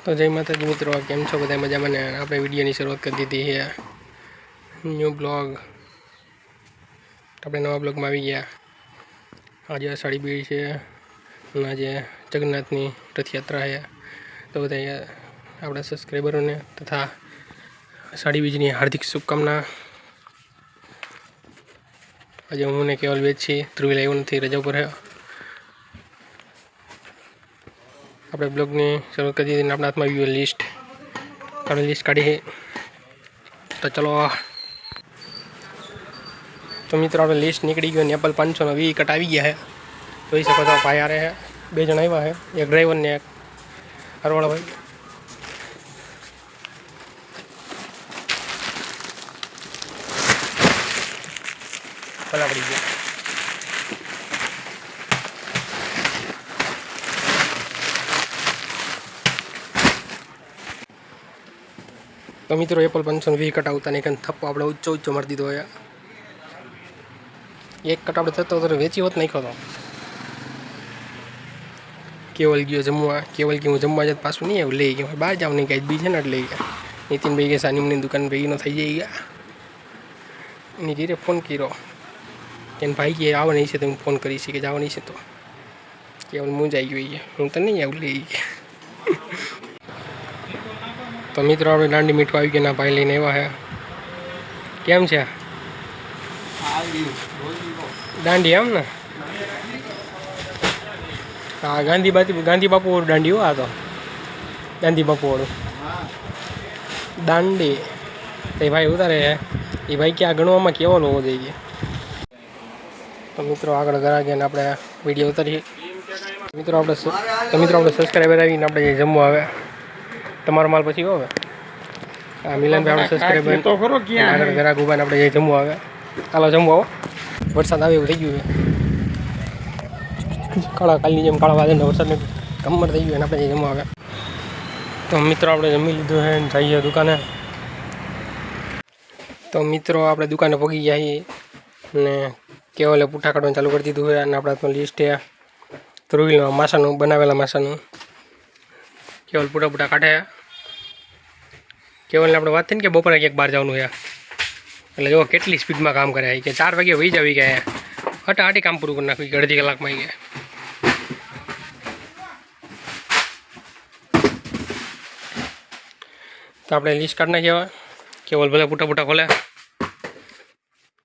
તો જય માતાજી મિત્રો કેમ છો? બધા મજામાં ને? આપણે વિડીયોની શરૂઆત કરી દીધી છે. New blog. આપણે નવા બ્લોગમાં આવી ગયા. આજે અષાઢી બીડ છે અને આજે જગન્નાથની રથયાત્રા છે. તો બધા આપણા સબસ્ક્રાઈબરોને તથા અષાઢી બીજની હાર્દિક શુભકામના. આજે હું ને કેવલ વેચ છીએ. ધ્રુવી લાવ્યો નથી, રજા પર છે આપણે બ્લોગની શરૂ કરી દીધી આપણા હાથમાં આવ્યું લિસ્ટ આપણે લિસ્ટ કાઢી તો ચલો તો મિત્રો, આપણે લિસ્ટ નીકળી ગયો. ને એપલ પાંચસોનો વી કટ આવી ગયા છે. જોઈ શકો છો, ભાઈ આરે છે. બે જણ આવ્યા છે. એક ડ્રાઈવર ને એક હરવાળા ભાઈ. ભલા પડી ગયા. તો મિત્રો એપલ પાંચસો વી કટ આવતા નહીં થપ્પો આપણે ઊંચો ઊંચો મારી દીધો હોય. એક કટ આપણે થતો તો વેચી હોત નાખ્યો ખોતો કેવલ ગયો જમવા, કેવલ ગયો હું જમવા જત પાછું નહીં આવ્યું, લઈ ગયો. બહાર જાવ નહીં કાંઈ બી છે ને એટલે લઈ ગયા નીતિનભાઈ કે સાનીમની દુકાન ભેગીનો થઈ જઈ ગયા એની ધીરે ફોન કર્યો. એને ભાઈ કે નહીં છે, તો હું ફોન કરીશ. કે જવાની છે તો. કેવલ હું જ આવી ગયો હું તો નહીં આવું, લઈ ગયા. તો મિત્રો, આપણે દાંડી મીઠું આવી ગયા ભાઈ લઈને આવ્યા હે કેમ છે? દાંડી એમ ને? હા, ગાંધી બાપુ ગાંધી બાપુ વાળું દાંડી આ તો. ગાંધી બાપુ વાળું. દાંડી. એ ભાઈ ઉતારે એ ભાઈ ક્યાં ગણવામાં કેવો હોવો જોઈએ. તો મિત્રો, આગળ ઘરા ગયા આપણે વીડિયો ઉતારીએ. મિત્રો, આપણે તો મિત્રો, આપણે સબસ્ક્રાઈબર આવીને આપણે જમવા આવે. તમારો માલ પછી હવે આ મિલનભાઈ આપણે સબસ્ક્રાઈબર તો ખરો ક્યાં આગળ ઘરા ગુબાને આપણે જઈ જમવા આવે. ચાલો જમવા આવો. વરસાદ આવે એવું થઈ ગયું છે કાળા કાલની જેમ કાળા વાદળને વરસાદને કમર થઈ ગયું અને આપણે જમવા આવે. તો મિત્રો આપણે જમી લીધું છે જઈએ દુકાને. તો મિત્રો આપણે દુકાને પગી ગયા છીએ ને કેવલે પૂઠા કાઢવાનું ચાલુ કરી દીધું છે અને આપણા હાથમાં લિસ્ટ છે ત્રુવીલમાં માસાનું બનાવેલા માસાનું. કેવલ પૂટા પૂટા કાઢે કેવલને આપણે વાત થઈને કે બપોરે ક્યાંક બહાર જવાનું છે. એટલે જો કેટલી સ્પીડમાં કામ કરે કે ચાર વાગે વહી જવી ગયા હટાહટી કામ પૂરું કરી નાખ્યું કે અડધી કલાકમાં આવી ગયા તો આપણે લિસ્ટ કાઢી નાખીએ હવે. કેવલ ભલે પૂટા પૂટા ખોલે.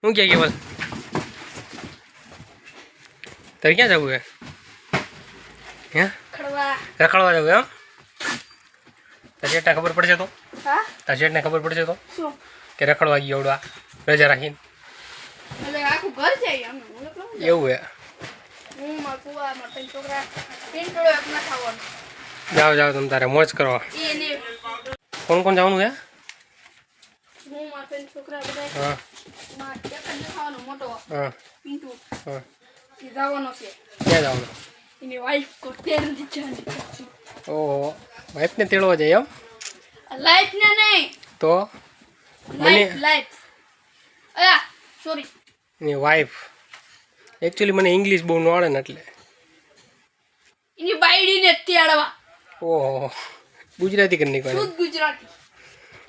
શું ક્યાં કેવલ? તારે ક્યાં જવું છે? હે? ખડવા રખડવા જવું એમ? તાર શેઠને ખબર પડશે તો? તાર શેઠને ખબર પડશે તો? શું? કે રખડવા ગયો આવડવા રજા રાખીને. એટલે આખું ઘર જાય એવું હે. હું મારા કુવા મારા ત્રણ છોકરા. પિંટોળો એક ના ખાવાનું જાઓ જાઓ તમે તારે મોજ કરવા. કોણ કોણ જવાનું હે હું મારા ત્રણ છોકરા બધા. હા. મારા એક જ ને ખાવાનો મોટો. હા. પિન્ટુ. હા. એ જવાનો છે. ક્યાં જવાનું? એની વાઈફ કોટેર નથી જાણી ઓહો. વાઈફને તેડવા જાય એમ? લાઈફ ને નહીં. તો? મને લાઈટ અયા સોરી એની વાઈફ એકચ્યુઅલી મને ઇંગ્લિશ બહુ ન આવડે ને એટલે. એની બાયડીને તેડવા. ઓહો. ગુજરાતી કરી નીકળે શુદ્ધ ગુજરાતી.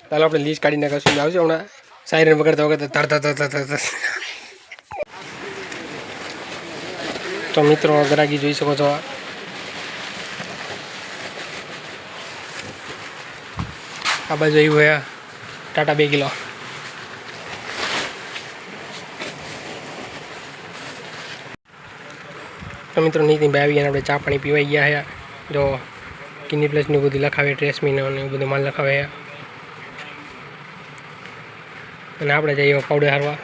ચાલો આપણે લિસ્ટ કાઢી નાખીશું. આવશે હમણાં. સાયરન વગરતા વગરતા ધર ધર ધર ધર તો મિત્રો ગ્રાહકી જોઈ શકો છો. આ બાજુ આવ્યું હે. ટાટા બે કિલો. તો મિત્રો નીતિનભાઈ આવી ગયા આપણે ચા પાણી પીવાઈ ગયા છે જો કિડની પ્લસનું બધું લખાવે, ટ્રેસમીનો અને એવું બધું માલ લખાવે અને આપણે જઈએ પાવડે હારવા.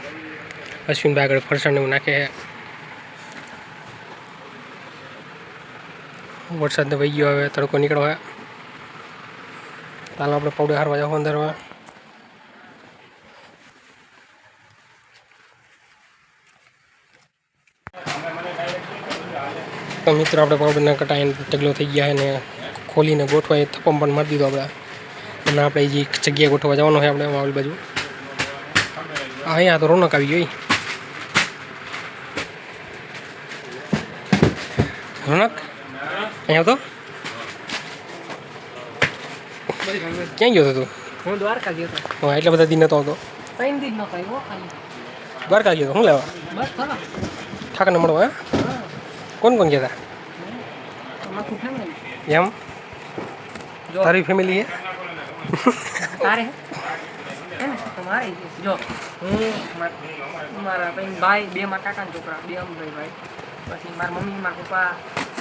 અશ્વિનભાઈ આગળ ફરસાણ એવું નાખે વરસાદ વહી ગયો હવે, તડકો નીકળ્યો હે. ચાલો આપણે પૌડે હારવા જાવ અંદરમાં તો મિત્રો આપણે પાવડરના કટાઈને ઢગલો થઈ ગયા અને ને ખોલીને ગોઠવા એ થપમ પણ મારી દીધો આપણે. અને આપણે જે જગ્યાએ ગોઠવા જવાનું હોય આપણે વાવલી બાજુ. અહીંયા તો રોનક આવી ગઈ. રોનક? અહીંયા તો? ક્યાં ગયો હતો તું? હું દ્વારકા ગયો હતો. હા એટલા બધા દિન નતો હતો ત્રણ દિન નતો આવ્યો ખાલી. દ્વારકા ગયો હતો શું લેવા? બસ ફરવા ઠાકરને મળવા હે? કોણ કોણ ગયા હતા એમ? જો. તારી ફેમિલી હે તારે તમારે જો હું માર- ભાઈ બે મારા કાકાના છોકરા બે અમભાઈ ભાઈ. પછી મારા મમ્મી મારા પપ્પા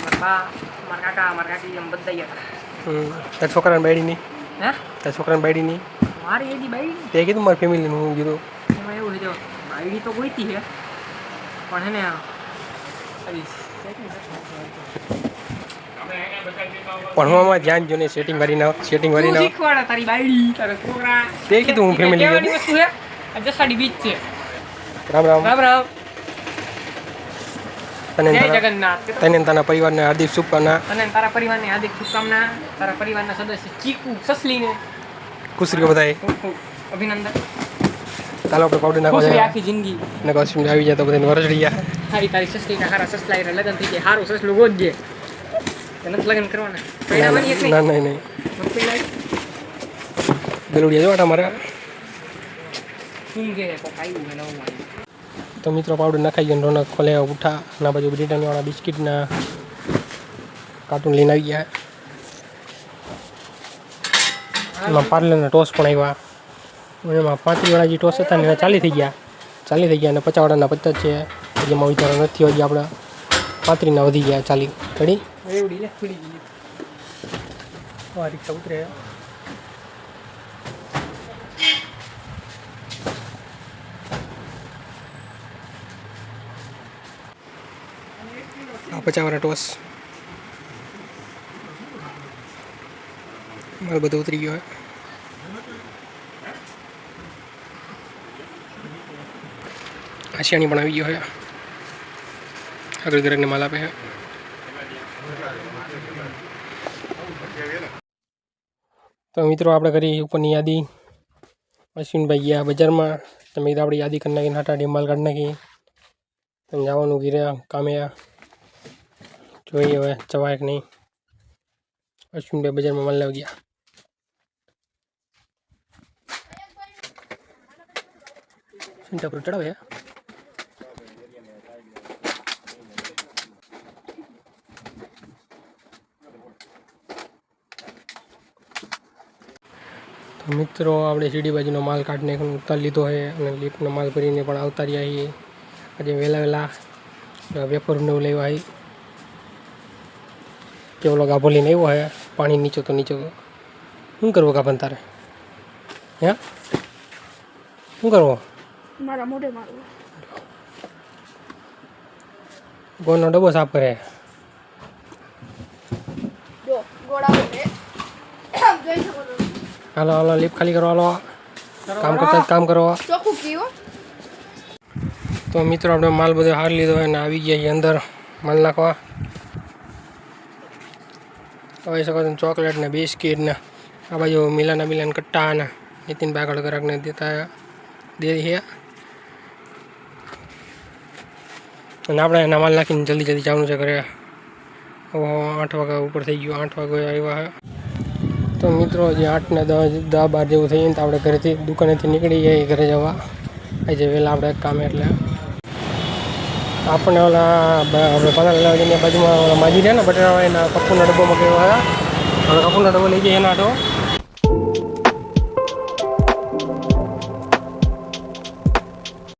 મારા બા મારા કાકા મારા કાકી એમ બધા ગયા હતા. તારા છોકરાને બાયડીની હે? તારા છોકરાને બાયડીની મારી એડી બાઈ તે કીધું મારી ફેમિલીનું હું કીધું. એમાં એવું છે બાયડી તો ગોઈતી છે પણ હે આમાં ધ્યાન જો ને સેટિંગ ભરી ના સેટિંગ વાળી ના શીખવાડા તારી બાયડી તારા છોકરા. તે કીધું હું ફેમિલી જસાડી બીચ છે. રામ રામ. રામ રામ. તને તારા જગન્નાથ. તને તારા પરિવારને હાર્દિક શુભકામના. અને તારા પરિવારને હાર્દિક શુભકામના. તારા પરિવારના સદસ્ય ચીકુ સસલીને. ખુશ બધાય ખૂબ ખૂબ અભિનંદન. ચાલો આપણે પાવડર નાખો આખી જિંદગી. ને કશું આવી જાય તો બધાને વરસડી જાય હારી તારી સસલીના હારા સસલા એટલે લગ્ન થઈ જાય હારું સસલું ગોતજે તે નથી લગ્ન કરવાના. ના નહીં. નહીં બેલુડિયા જો આટા મારા. શું કે? કોક આવ્યું નવું આવ્યું તો મિત્રો પાવડર નખાઈ ગયો રોનક ખોલે ઉઠા. ના બાજુ બ્રિટાનિયાવાળા બિસ્કિટના કાર્ટૂન લઈને આવી ગયા. એમાં પાર્લરના ટોસ પણ આવ્યા. અને એમાં પાંત્રીવાળા જે ટોસ હતા ને એના ચાલી થઈ ગયા. ચાલી થઈ ગયા અને પચાસવાળાના પચાસ છે. જેમાં વિચારો નથી હોય આપણે. પાંત્રીના વધી ગયા ચાલી. ઘડી ઉતરે. પચાવાળા ટોસ. માલ બધો ઉતરી ગયો હે. આશિયાણી પણ આવી ગયો હે. આગળ ગ્રાહકને માલ આપે છે તો મિત્રો, આપણે કરી ઉપરની યાદી. અશ્વિનભાઈ ગયા બજારમાં. તમે આપણે યાદી કરી નાખી નાટા ડીમાલ કાઢી નાખી. તમે જવાનું ગીર્યા કામે જોઈએ હવે, જવાય કે નહીં? અશ્વિનભાઈ બજારમાં માલ લાવી ગયા. સિંટા પર મિત્રો, આપણે સીડી બાજુનો માલ કાઢીને ઉતાર લીધો છે અને લિફ્ટનો માલ ભરીને પણ આવતા રહ્યા છીએ. આજે વહેલા વહેલા વેપરને લેવા આવી. કેવલો ગાભો લઈને આવ્યો હે? પાણી નીચો તો નીચો તો. શું કરવો ગાભન તારે? હે? શું કરવો? મારા મોઢે મારવું. ગોળનો ડબ્બો સાફ કરે. હાલો હાલો લિફ્ટ ખાલી કરો હાલો. કામ કરતા કામ કરો. ચોખ્ખું કીવો તો મિત્રો આપણે માલ બધો હાર લીધો અને આવી ગયા અંદર માલ નાખવા. હવે શકો તમે ચોકલેટ ને બિસ્કિટ ને આ બાજુ મિલાના મિલાન કટ્ટા ને નીતિન બાગળ ગ્રાહકને દેતા દે છે અને આપણે એના માલ નાખીને જલ્દી જલ્દી જવાનું છે ઘરે. ઓહો, આઠ વાગ્યા ઉપર થઈ ગયું, આઠ વાગે આવ્યા તો મિત્રો, હજી આઠ ને દસ દસ બાર જેવું થઈ ને તો આપણે ઘરેથી દુકાનેથી નીકળી જઈએ, ઘરે જવા. આજે વહેલા આપણે કામે એટલે આપણને ઓલા આપણે લાવીને બાજુમાં ઓલા માજી રહ્યા ને બટેરા એના કપૂરના ડબ્બામાં ગયો હતા. કપૂરનો ડબ્બો લઈ જઈએ એના આટો